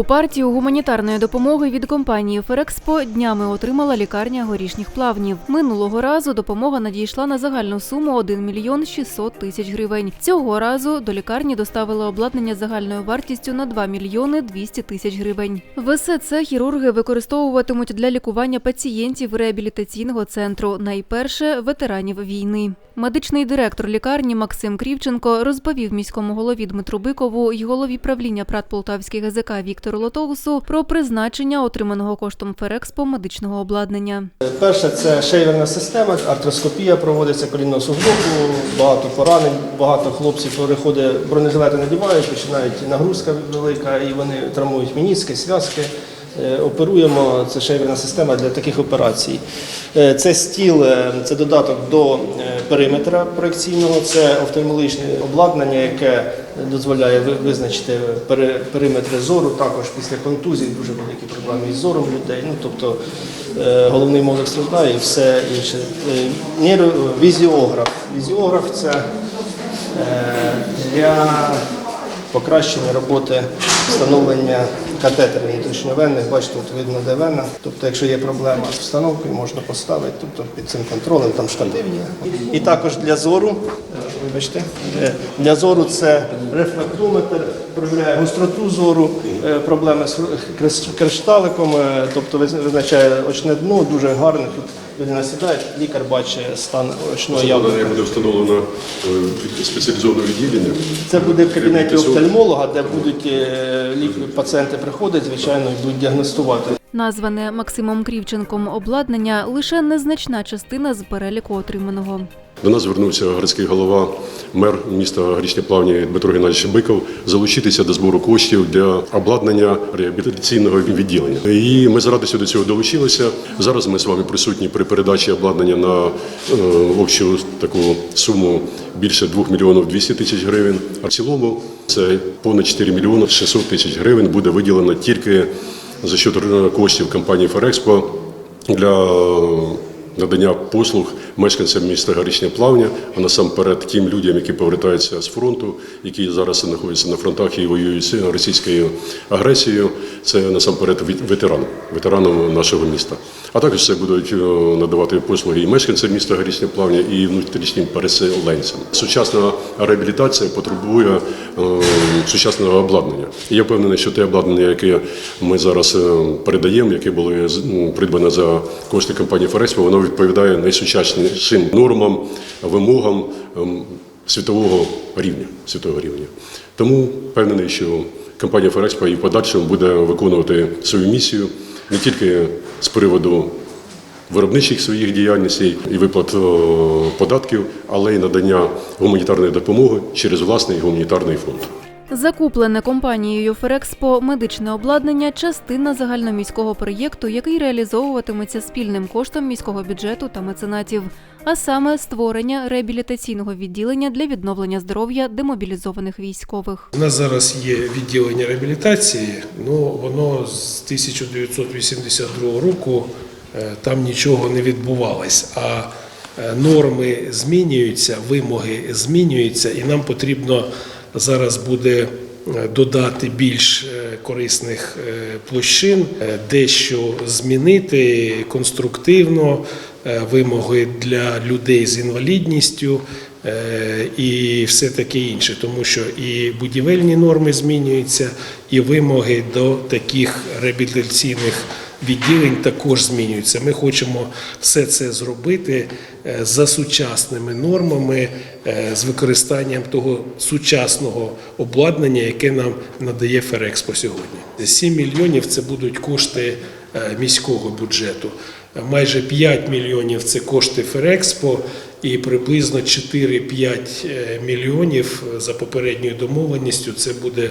Другу партію гуманітарної допомоги від компанії Ферекспо днями отримала лікарня горішніх плавнів. Минулого разу допомога надійшла на загальну суму 1 мільйон 600 тисяч гривень. Цього разу до лікарні доставили обладнання загальною вартістю на 2 мільйони 200 тисяч гривень. Все це хірурги використовуватимуть для лікування пацієнтів реабілітаційного центру, найперше ветеранів війни. Медичний директор лікарні Максим Крівченко розповів міському голові Дмитру Бикову й голові правління ПРАТ Полтавський ГЗК Віктору про призначення отриманого коштом Ферекспо медичного обладнання. Перше це шейверна система, артроскопія проводиться колінного суглобу, багато поранень, багато хлопців переходить, бронежилети надівають, починають нагрузка велика, і вони травмують мініски, зв'язки. Е, Оперуємо це шейверна система для таких операцій. Е, Це стіл, е, це додаток до периметра проекційного, це офтальмологічне обладнання, яке дозволяє визначити периметри зору. Також після контузії дуже великі проблеми із зором людей. Ну тобто головний мозок страждає і все інше. Візіограф. Візіограф це для покращення роботи встановлення катетерів внутрішньовенних. Бачите, тут видно де вена. Тобто, якщо є проблема з встановкою, можна поставити тобто, під цим контролем, там штатив. І також для зору, е, вибачте, е, для зору це рефлектометр, перевіряє гостроту зору, е, проблеми з кришталиком, тобто визначає очне дно, дуже гарне. Тут людина сідає, лікар бачить стан очного явно Обладнання буде встановлено е, спеціалізоване відділення. Це буде в кабінеті офтальмолога, де будуть е, пацієнти приходять, звичайно, і будуть діагностувати. Назване Максимом Крівченком обладнання лише незначна частина з переліку отриманого. До нас звернувся городський голова, мер міста Горішні Плавні Дмитро Геннадійович Биков залучитися до збору коштів для обладнання реабілітаційного відділення. І ми з радістю до цього долучилися. Зараз ми з вами присутні при передачі обладнання на е, общу таку суму більше 2 мільйонів 200 тисяч гривень. А в цілому це понад 4 мільйони 600 тисяч гривень буде виділено тільки за счет коштів компанії Ферекспо для надання послуг мешканцям міста Горішня Плавня, а насамперед тим людям, які повертаються з фронту, які зараз знаходяться на фронтах і воюють з російською агресією. Це насамперед вет- ветеран, ветеранам нашого міста. А також це будуть е, надавати послуги і мешканцям міста Горішня Плавня, і внутрішнім переселенцям. Сучасна реабілітація потребує е, сучасного обладнання. І я впевнений, що те обладнання, яке ми зараз е, передаємо, яке було придбане за кошти компанії Ферекспо, воно відповідає найсучаснішим нормам, вимогам ем, світового рівня. Світового рівня. Тому впевнений, що компанія Ферекспо і в подальшому буде виконувати свою місію не тільки з приводу виробничих своїх діяльностей і виплат е, податків, але й надання гуманітарної допомоги через власний гуманітарний фонд. Закуплене компанією Ферекспо медичне обладнання частина загальноміського проєкту, який реалізовуватиметься спільним коштом міського бюджету та меценатів, а саме створення реабілітаційного відділення для відновлення здоров'я демобілізованих військових. У нас зараз є відділення реабілітації, ну воно з 1982 року е, там нічого не відбувалось. А е, норми змінюються, вимоги змінюються, і нам потрібно зараз буде е, додати більш е, корисних е, площин, дещо змінити конструктивно, вимоги для людей з інвалідністю і все таке інше, тому що і будівельні норми змінюються, і вимоги до таких реабілітаційних відділень також змінюються. Ми хочемо все це зробити е, за сучасними нормами, е, з використанням того сучасного обладнання, яке нам надає Ферекспо сьогодні. 7 мільйонів це будуть кошти е, міського бюджету. Майже 5 мільйонів це кошти Ферекспо і приблизно 4-5 е, мільйонів за попередньою домовленістю. Це буде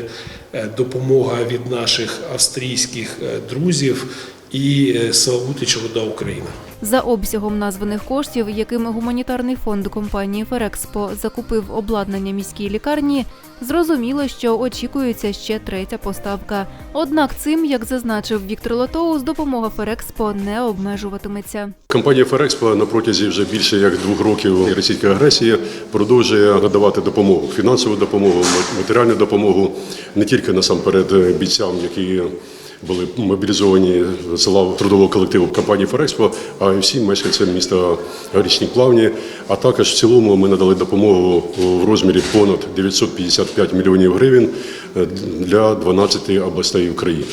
допомога від наших австрійських друзів і е, Славутич Вода Україна. За обсягом названих коштів, якими гуманітарний фонд компанії Ферекспо закупив обладнання міській лікарні, зрозуміло, що очікується ще третя поставка. Однак цим, як зазначив Віктор Лотоус, допомога Ферекспо не обмежуватиметься. Компанія Ферекспо на протязі вже більше як двох років російської агресії продовжує надавати допомогу, фінансову допомогу, матеріальну допомогу не тільки насамперед бійцям, які були мобілізовані з трудового колективу компанії Ферекспо, а і всім мешканцям міста Річні Плавні. А також в цілому ми надали допомогу в розмірі понад 955 мільйонів гривень для 12 областей України.